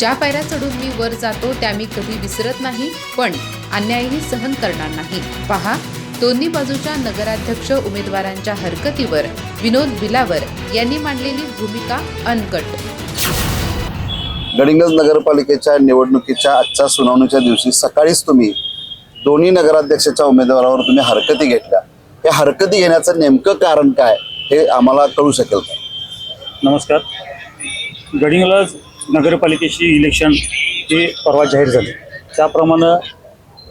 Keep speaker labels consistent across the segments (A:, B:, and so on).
A: ज्या पायऱ्या चढून मी वर जातो त्या मी कधी विसरत नाही पण अन्यायही सहन करणार नाही. पहा दोन्ही बाजूच्या नगराध्यक्ष उमेदवारांच्या हरकतीवर विनोद बिलावर यांनी मांडलेली भूमिका अनकट.
B: गडिंग्लज नगरपालिकेच्या निवडणुकीच्या आजच्या सुनावणीच्या दिवशी सकाळीच तुम्ही दोन्ही नगराध्यक्षाच्या उमेदवारावर तुम्ही हरकती घेतल्या. या हरकती घेण्याचं नेमकं कारण काय हे आम्हाला कळू शकेल का?
C: नमस्कार. गडिंग्लज नगरपालिकेची इलेक्शन हे परवा जाहीर झाले. त्याप्रमाणे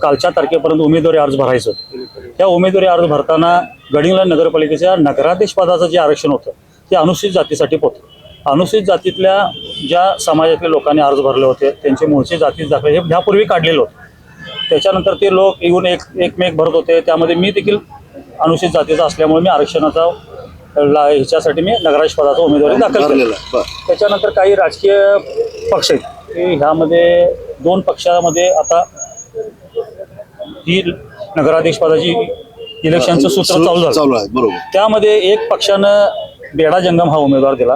C: कालच्या तारखेपर्यंत उमेदवारी अर्ज भरायचं होतं. त्या उमेदवारी अर्ज भरताना गडिंगला नगरपालिकेच्या नगराध्यक्ष पदाचं जे आरक्षण होतं ते अनुसूचित जातीसाठी होतं अनुसूचित जातीतल्या ज्या समाजातल्या लोकांनी अर्ज भरले होते त्यांचे मूळचे जातीत दाखले हे ह्यापूर्वी काढलेलं होतं. त्याच्यानंतर ते लोक येऊन एक एकमेक भरत होते. त्यामध्ये मी देखील अनुसूचित जातीचा असल्यामुळे मी आरक्षणाचा ला ह्याच्यासाठी मी नगराध्यक्ष पदाचा उमेदवारी दाखल केली.
B: भरलेलं आहे. बरं.
C: त्याच्यानंतर काही राजकीय पक्ष आहेत ह्यामध्ये दोन पक्षामध्ये आता ही नगराध्यक्ष पदाची इलेक्शनचं सूत्र चालू झालं.
B: चालू आहे बरोबर.
C: त्यामध्ये एक पक्षानं बेडा जंगम हा उमेदवार दिला.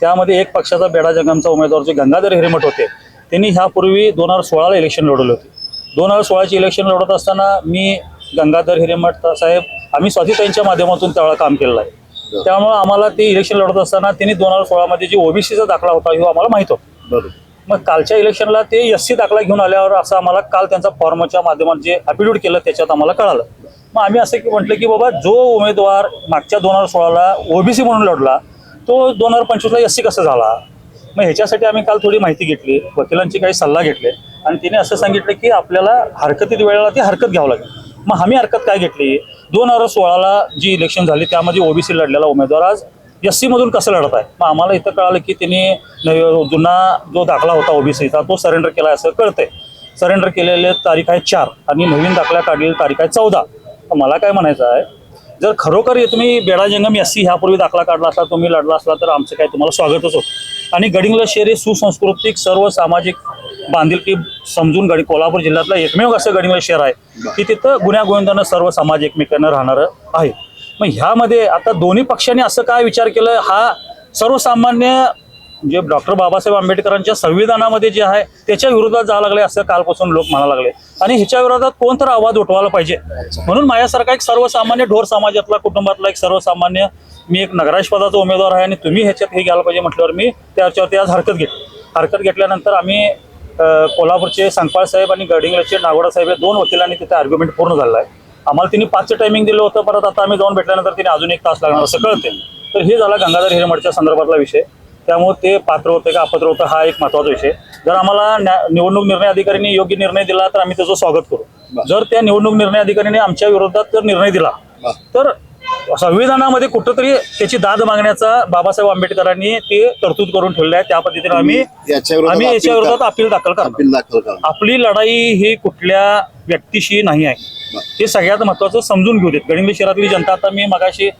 C: त्यामध्ये एक पक्षाचा बेडा जंगमचा उमेदवार जे गंगाधर हिरेमठ होते त्यांनी ह्यापूर्वी दोन हजार सोळाला इलेक्शन लढवले होते. दोन हजार सोळाची इलेक्शन लढवत असताना मी गंगाधर हिरेमठ साहेब आम्ही स्वातीताईंच्या माध्यमातून त्यावेळेला काम केलेलं आहे. त्यामुळे आम्हाला ते इलेक्शन लढवत असताना त्यांनी दोन हजार सोळामध्ये जी ओबीसीचा दाखला होता हे आम्हाला माहीत होतं.
B: बरोबर.
C: मग कालच्या इलेक्शनला ते एस सी दाखला घेऊन आल्यावर असं आम्हाला काल त्यांचा फॉर्मच्या माध्यमात जे अफिडेविट केलं त्याच्यात आम्हाला कळालं. मग आम्ही असं की म्हटलं की बाबा जो उमेदवार मागच्या दोन हजार सोळाला ओबीसी म्हणून लढला तो दोन हजार पंचवीसला एस सी कसा झाला? मग ह्याच्यासाठी आम्ही काल थोडी माहिती घेतली वकिलांची काही सल्ला घेतले आणि तिने असं सांगितलं की आपल्याला हरकतीत वेळेला ती हरकत घ्यावं लागेल. मग आम्ही हरकत काय घेतली? दोन हजार सोळाला जी इलेक्शन झाली त्यामध्ये ओबीसी लढलेला उमेदवार आज एस सी मधून कसं लढत आहे? मग आम्हाला इथं कळालं की त्यांनी जुना जो दाखला होता ओबीसीचा तो सरेंडर केला असं कळतंय. सरेंडर केलेले तारीख आहे चार आणि नवीन दाखला काढलेली तारीख आहे चौदा. तर मला काय म्हणायचं आहे जर खरोखर तुम्ही बेडा जंगम एस सी ह्यापूर्वी दाखला काढला असला तुम्ही लढला असला तर आमचं काय तुम्हाला स्वागतच होतं. आणि गडिंगला शहर हे सुसंस्कृतिक सर्व सामाजिक बांधिलकी समजून गडी कोल्हापूर जिल्ह्यातलं एकमेव असं गडिंग्लज शहर आहे. की तिथं गुन्ह्यागोविंदांना सर्व समाज एकमेकांना राहणारं आहे. मग ह्यामध्ये आता दोन्ही पक्षांनी असं काय विचार केलं? हा सर्वसामान्य जे डॉक्टर बाबासाहेब आंबेडकरांच्या संविधानामध्ये जे आहे त्याच्या विरोधात जावं लागले असं कालपासून लोक म्हणा लागले. आणि ह्याच्या विरोधात कोण तर आवाज उठवायला पाहिजे? म्हणून माझ्यासारखा एक सर्वसामान्य ढोर समाजातला कुटुंबातला एक सर्वसामान्य मी एक नगराज पदाचा उमेदवार आहे आणि तुम्ही ह्याच्यात हे घ्यायला पाहिजे म्हटल्यावर मी त्याच्यावरती आज हरकत घेतली. हरकत घेतल्यानंतर आम्ही कोल्हापूरचे संकपाळ साहेब आणि गडिंग्लजचे नागोडा साहेब या दोन वकिलांनी तिथे आर्ग्युमेंट पूर्ण झालेला आहे. आम्हाला तिने पाचचं टायमिंग दिलं होतं परत आता आम्ही जाऊन भेटल्यानंतर तिने अजून एक तास लागणार असं कळते तर हे झाला गंगाधर हिरेमठच्या संदर्भातला विषय. त्यामुळे ते पात्र होते का अपात्र होतं हा एक महत्त्वाचा विषय. जर आम्हाला निवडणूक निर्णय अधिकाऱ्यांनी योग्य निर्णय दिला तर आम्ही त्याचं स्वागत करू. जर त्या निवडणूक निर्णय अधिकाऱ्याने आमच्या विरोधात जर निर्णय दिला तर संविधानामध्ये कुठंतरी त्याची दाद मागण्याचा बाबासाहेब आंबेडकरांनी ते तरतूद करून ठेवली आहे. त्या पद्धतीने आम्ही आम्ही याच्या विरोधात. अपील दाखल करणार.
B: अपील दाखल करा
C: आपली लढाई ही कुठल्या व्यक्तीशी नाही आहे. हे सगळ्यात महत्वाचं समजून घेऊ देत. गडिंग्लज शहरातली जनता आता मी मगाशी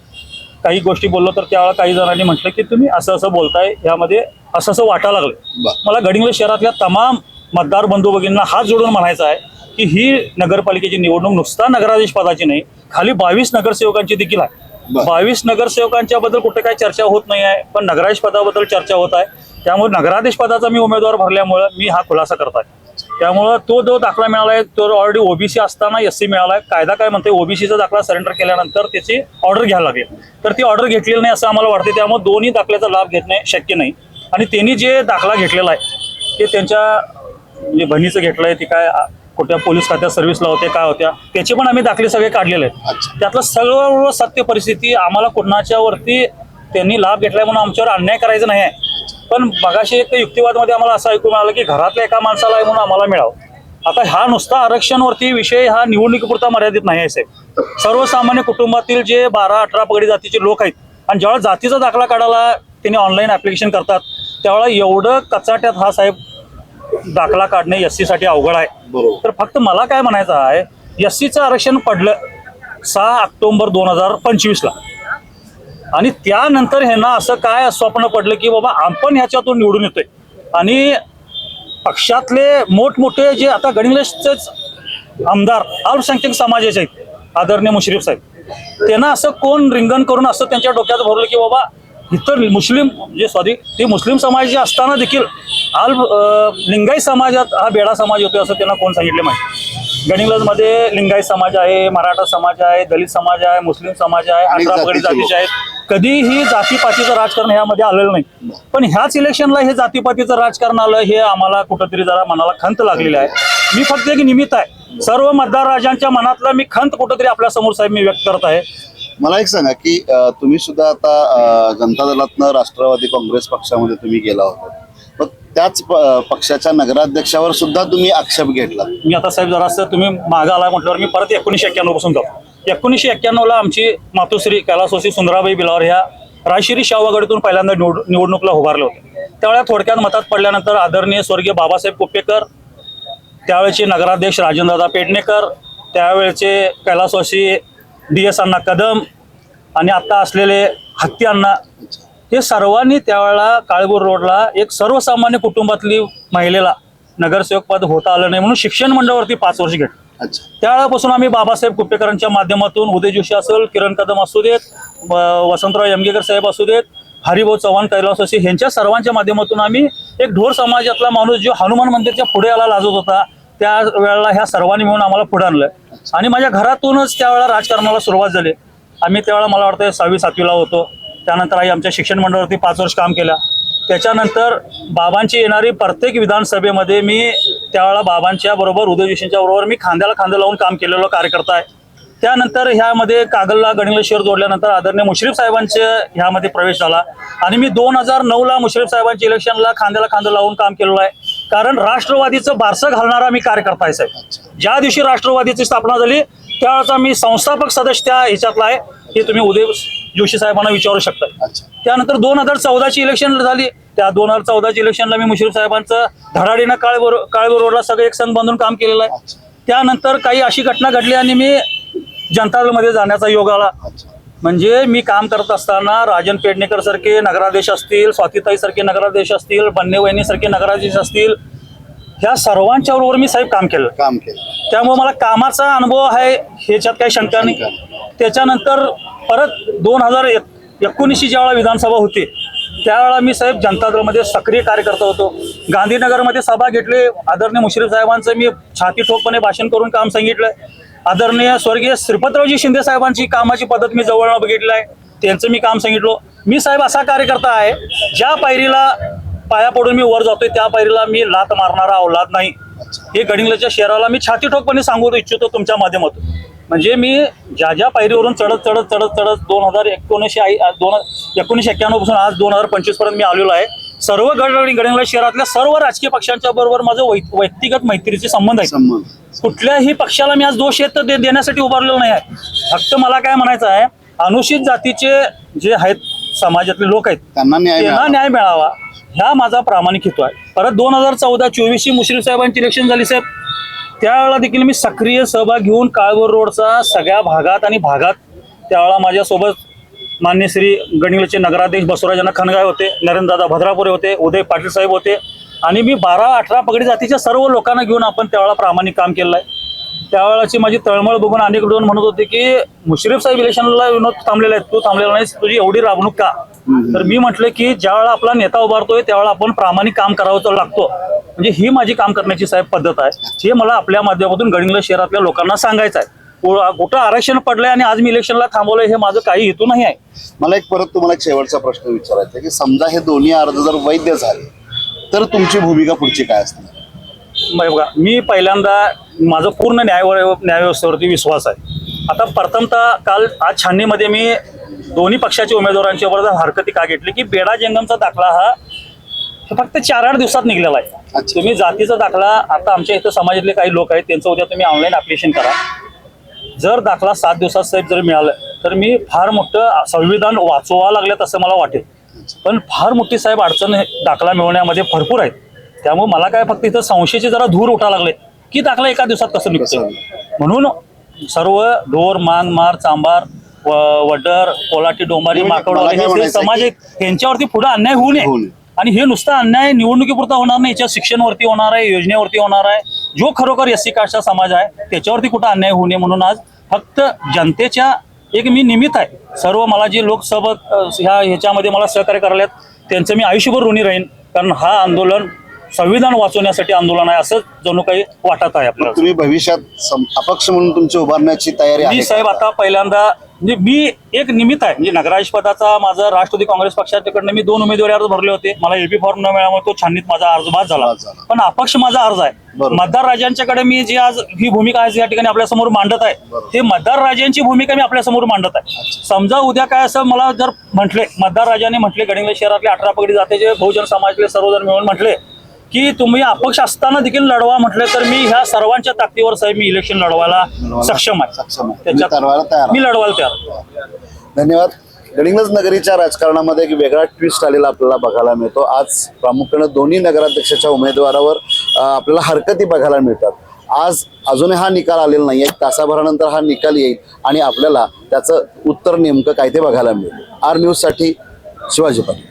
C: काही गोष्टी बोललो तर त्यावेळेला काही जणांनी म्हटलं की तुम्ही असं असं बोलताय यामध्ये असं असं वाटायला लागलं. मला गडिंग्लज शहरातल्या तमाम मतदार बंधू भगिनींना हात जोडून म्हणायचं आहे की ही नगरपालिकेची निवडणूक नुसता नगराधीश पदाची नाही खाली बावीस नगरसेवकांची देखील आहे. बावीस नगरसेवकांच्या बद्दल कुठे काही चर्चा होत नाही आहे पण नगराधीश पदाबद्दल चर्चा होत आहे. त्यामुळे नगराधीश पदाचा मी उमेदवार भरल्यामुळे मी हा खुलासा करत आहे. त्यामुळं तो जो दाखला मिळाला आहे तो ऑलरेडी ओबीसी असताना एस सी मिळाला आहे कायदा काय म्हणते ओबीसीचा दाखला सरेंडर केल्यानंतर त्याची ऑर्डर घ्यायला लागेल. तर ती ऑर्डर घेतलेली नाही असं आम्हाला वाटते त्यामुळे दोन्ही दाखल्याचा लाभ घेणे शक्य नाही. आणि त्यांनी जे दाखला घेतलेला आहे ते त्यांच्या म्हणजे बहिणीचं घेतलं आहे ती काय कुठल्या पोलीस खात्यात सर्व्हिसला होते काय होत्या त्याचे पण आम्ही दाखले सगळे काढलेले आहेत. त्यातलं सर्व सत्य परिस्थिती आम्हाला कुणाच्या वरती त्यांनी लाभ घेतलाय म्हणून आमच्यावर अन्याय करायचा नाही आहे. पण मगाशी एक युक्तिवादमध्ये आम्हाला असं ऐकून आलं की घरातल्या एका माणसाला आहे म्हणून आम्हाला मिळावं. आता हा नुसता आरक्षणवरती विषय हा निवडणुकीपुरता मर्यादित नाही आहे साहेब. सर्वसामान्य कुटुंबातील जे बारा अठरा पगडी जातीचे लोक आहेत आणि ज्यावेळेला जातीचा दाखला काढायला त्यांनी ऑनलाईन ऍप्लिकेशन करतात त्यावेळेला एवढं कचाट्यात हा साहेब दाखला काढणे एससाठी अवघड आहे.
B: बरोबर.
C: तर फक्त मला काय म्हणायचं आहे एस सीचं आरक्षण पडलं सहा ऑक्टोबर दोन हजार पंचवीसला. आणि त्यानंतर ह्यांना असं काय स्वप्न पडलं की बाबा आपण ह्याच्यातून निवडून येतोय. आणि पक्षातले मोठमोठे जे आता गडिंग्लजचेच आमदार अल्पसंख्याक समाजाचे आहेत आदरणीय मुश्रीफ साहेब त्यांना असं कोण रिंगण करून असं त्यांच्या डोक्यात भरलं की बाबा इतर मुस्लिम जे सॉरी ते मुस्लिम समाज जे असताना देखील आल लिंगायत समाजात हा बेडा समाज होतो असं त्यांना कोण सांगितले माहिती गडिंग्लजमध्ये लिंगायत समाज आहे मराठा समाज आहे दलित समाज आहे मुस्लिम समाज आहे अठरा पगडी
B: जातीचे
C: आहेत. कधीही जातीपातीचं राजकारण ह्यामध्ये आलेलं नाही. पण ह्याच इलेक्शनला हे जातीपातीचं राजकारण आलं हे आम्हाला कुठंतरी जरा मनाला खंत लागलेली आहे. मी फक्त एक निमित्त आहे. सर्व मतदार राजांच्या मनातला मी खंत कुठंतरी आपल्यासमोर साहेब मी व्यक्त करत आहे.
B: मला एक सांगा की तुम्ही सुद्धा आता जनता दलातनं राष्ट्रवादी काँग्रेस पक्षामध्ये तुम्ही गेला होता. मग त्याच प- पक्षाच्या नगराध्यक्षावर सुद्धा तुम्ही आक्षेप घेतला.
C: मी आता साहेब जरासं तुम्ही मागा आला म्हटल्यावर मी परत एकोणीसशे एक्क्याण्णवपासून जातो. एकोणीसशे एक्क्याण्णवला आमची मातोश्री कैलासोशी सुंदराबाई बिलावर ह्या रायशिरी शाहवागडीतून पहिल्यांदा निवड निवडणुकीला उभारले होते. त्यावेळेला थोडक्यात मतात पडल्यानंतर आदरणीय स्वर्गीय बाबासाहेब कुपेकर त्यावेळेचे नगराध्यक्ष राजेंद्रदा पेडणेकर त्यावेळेचे कैलासवासी डी एस अण्णा कदम आणि आता असलेले हत्ती अण्णा हे सर्वांनी त्यावेळेला काळगूर रोडला एक सर्वसामान्य कुटुंबातली महिलेला नगरसेवक पद होता आलं नाही म्हणून शिक्षण मंडळावरती पाच वर्ष घेतलं. त्यावेळेपासून आम्ही बाबासाहेब कुप्पेकरांच्या माध्यमातून उदय जोशी असेल किरण कदम असू देत वसंतराव यमगेकर साहेब असू देत हरिभाऊ चव्हाण कैलासवासी ह्यांच्या सर्वांच्या माध्यमातून आम्ही एक ढोर समाजातला माणूस जो हनुमान मंदिरच्या पुढे याला लाजत होता त्या वेळेला ह्या सर्वांनी मिळून आम्हाला पुढे आणलं आणि माझ्या घरातूनच त्यावेळेला राजकारणाला सुरुवात झाली. आम्ही त्यावेळेला मला वाटतं सहावी सातवीला होतो. त्यानंतर आई आमच्या शिक्षण मंडळावरती पाच वर्ष काम केलं. त्याच्यानंतर बाबांची येणारी प्रत्येक विधानसभेमध्ये मी त्यावेळेला बाबांच्या बरोबर उदय जोशींच्या बरोबर मी खांद्याला खांदे लावून काम केलेलो कार्यकर्ता आहे. त्यानंतर ह्यामध्ये कागलला गणिला शहर जोडल्यानंतर आदरणीय मुश्रीफ साहेबांचे ह्यामध्ये प्रवेश झाला. आणि मी दोन हजार नऊला मुश्रीफ साहेबांच्या इलेक्शनला खांद्याला खांदा लावून काम केलेलं आहे. कारण राष्ट्रवादीचं बारसं घालणारा मी कार्यकर्ता आहे साहेब. ज्या दिवशी राष्ट्रवादीची स्थापना झाली त्यावेळेचा मी संस्थापक सदस्य त्या ह्याच्यातला आहे हे तुम्ही उदय जोशी साहेबांना विचारू शकता. त्यानंतर दोन हजार चौदाची इलेक्शन झाली. त्या दोन हजार चौदाची इलेक्शनला मी मुश्रीफ साहेबांचं धडाडीनं काळभोर काळभोर रोडला सगळं एक संघ बांधून काम केलेलं आहे. त्यानंतर काही अशी घटना घडली आणि मी जनता दलमध्ये जाण्याचा योग आला म्हणजे मी काम करत असताना राजन पेडणेकर सारखे नगराध्यक्ष असतील स्वातीताई सारखे नगराध्यक्ष असतील बन्ने वहिनी सारखे नगराध्यक्ष असतील ह्या सर्वांच्या बरोबर मी साहेब काम केलं.
B: काम केलं.
C: त्यामुळे मला कामाचा अनुभव आहे ह्याच्यात काही शंका नाही. त्याच्यानंतर परत दोन हजार एकोणीसची ज्यावेळेला विधानसभा होती त्यावेळेला मी साहेब जनता दलमध्ये सक्रिय कार्यकर्ता होतो. गांधीनगरमध्ये सभा घेतली. आदरणीय मुश्रीफ साहेबांचं मी छाती ठोकपणे भाषण करून काम सांगितलं. आदरणीय स्वर्गीय श्रीपतरावजी शिंदे साहेबांची कामाची पद्धत मी जवळ बघितलं आहे त्यांचं मी काम सांगितलो. मी साहेब असा कार्यकर्ता आहे ज्या पायरीला पाया पडून मी वर जातोय त्या पायरीला मी लात मारणारा अवलाद नाही. हे गडिंगलच्या शहराला मी छाती ठोकपणे सांगू इच्छितो तुमच्या माध्यमातून. म्हणजे मी ज्या ज्या पायरीवरून चढत चढत चढत चढत दोन हजार एकोणीसशे आई दोन एकोणीसशे एक्क्याण्णवपासून आज दोन हजार पंचवीसपर्यंत मी आलेलो आहे. सर्व गड गडिंगला शहरातल्या सर्व राजकीय पक्षांच्या बरोबर माझं वै- व्यक्तिगत मैत्रीचे संबंध आहे
B: संबंध.
C: कुठल्याही पक्षाला मी आज दोष येत दे- देण्यासाठी उभारलेलो नाही आहे. फक्त मला काय म्हणायचं आहे अनुसूचित जातीचे जे आहेत समाजातले लोक आहेत
B: त्यांना न्याय
C: त्यांना
B: मिळावा.
C: न्याय मिळावा ह्या माझा प्रामाणिक हेतू आहे. परत दोन हजार चौदा चोवीसची मुश्रीफ साहेबांची इलेक्शन झाली साहेब. त्यावेळेला देखील मी सक्रिय सहभाग घेऊन काळभोर रोडचा सगळ्या भागात आणि भागात त्यावेळेला माझ्यासोबत मान्य श्री गणिलचे नगराध्यक्ष बसवराजांना खनगाय होते नरेंद्रदादा भद्रापुरे होते उदय पाटील साहेब होते आणि मी बारा अठरा पगडी जातीच्या सर्व लोकांना घेऊन आपण त्यावेळेला प्रामाणिक काम केलं आहे. त्यावेळेची माझी तळमळ बघून अनेक जण म्हणत होते की मुश्रीफ साहेब इलेक्शनला विनोद थांबलेला आहे. तू थांबलेला नाहीस. तुझी एवढी राबणूक का? तर मी म्हटलं की ज्यावेळेला आपला नेता उभारतोय त्यावेळेला आपण प्रामाणिक काम करावं तर लागतो. म्हणजे ही माझी काम करण्याची साहेब पद्धत आहे. हे मला आपल्या माध्यमातून गडिंग्लज शहरातल्या लोकांना सांगायचं आहे. कुठं आरक्षण पडलंय आणि आज मी इलेक्शनला थांबवलंय हे माझं काही हेतू नाही आहे.
B: मला एक परत तुम्हाला एक शेवटचा प्रश्न विचारायचा की समजा हे दोन्ही अर्ज जर वैध झाले तर तुमची भूमिका पुढची काय असणार?
C: मग बघा मी पहिल्यांदा माझं पूर्ण न्याय न्यायव्यवस्थेवरती विश्वास आहे. आता प्रथमतः काल आज छाननीमध्ये मी दोन्ही पक्षाच्या उमेदवारांच्या बरोबर हरकती का घेतली की बेडा जंगमचा दाखला हा फक्त चार आठ दिवसात निघलेला आहे. तुम्ही जातीचा दाखला आता आमच्या इथं समाजातले काही लोक आहेत त्यांचं उद्या तुम्ही ऑनलाईन ऍप्लिकेशन करा. जर दाखला सात दिवसात साहेब जर मिळालं तर मी फार मोठं संविधान वाचवा लागल्यात असं मला वाटेल. पण फार मोठी साहेब अडचण दाखला मिळवण्यामध्ये भरपूर आहेत त्यामुळे मला काय फक्त इथं संशयाचे जरा धूर उठा लागले की दाखला एका दिवसात कसं निघतो? म्हणून सर्व ढोर मान मार चांबार वडर कोलाटी डोंबारी माकडवाले
B: काय
C: हे समाज यांच्यावरती पुढे अन्याय होऊ नये. आणि हे नुसता अन्याय निवडणुकीपुरता होणार नाही याच्या शिक्षणवरती होणार आहे योजनेवरती होणार आहे जो खरोखर एस सी कास्टचा समाज आहे त्याच्यावरती कुठं अन्याय होऊ नये म्हणून आज फक्त जनतेच्या एक मी निमित्त आहे. सर्व मला जे लोकसभा अ, ह्या ह्याच्यामध्ये मला सहकार्य करायला त्यांचं मी आयुष्यभर ऋणी राहीन. कारण हा आंदोलन संविधान वाचवण्यासाठी आंदोलन आहे असं जणू काही वाटत आहे आपल्याला.
B: तुम्ही भविष्यात अपक्ष म्हणून तुमची उभारण्याची तयारी
C: मी? साहेब आता पहिल्यांदा म्हणजे मी एक निमित्त आहे म्हणजे नगराज पदाचा माझा राष्ट्रवादी काँग्रेस पक्षाच्याकडनं मी दोन उमेदवारी अर्ज भरले होते मला एपी फॉर्म न मिळाल्यामुळे तो छाननीत माझा अर्ज बाद झाला. पण अपक्ष माझा अर्ज आहे. मतदार राजांच्याकडे मी जी आज ही भूमिका आज या ठिकाणी आपल्यासमोर मांडत आहे. हे मतदार राजांची भूमिका मी आपल्यासमोर मांडत आहे समजा उद्या काय असं मला जर म्हटले मतदार राजाने म्हटले गडिंग्लज शहरातले अठरा पगडी जातेचे बहुजन समाजातले सर्वजण मिळून म्हटले की तुम्ही अपक्ष असताना देखील लढवा म्हटले तर मी ह्या सर्वांच्या ताकदीवर साहेब मी इलेक्शन लढवायला सक्षम आहे.
B: सक्षम आहे.
C: त्याच्यात
B: लढवायला तयार.
C: मी लढवायला तयार.
B: धन्यवाद. गडिंग्लज नगरीच्या राजकारणामध्ये एक वेगळा ट्विस्ट आलेला आपल्याला बघायला मिळतो. आज प्रामुख्याने दोन्ही नगराध्यक्षाच्या उमेदवारावर आपल्याला हरकती बघायला मिळतात. आज अजूनही हा निकाल आलेला नाही आहे तासाभरानंतर हा निकाल येईल आणि आपल्याला त्याचं उत्तर नेमकं काय ते बघायला मिळेल. आर न्यूजसाठी शिवाजी पाटील.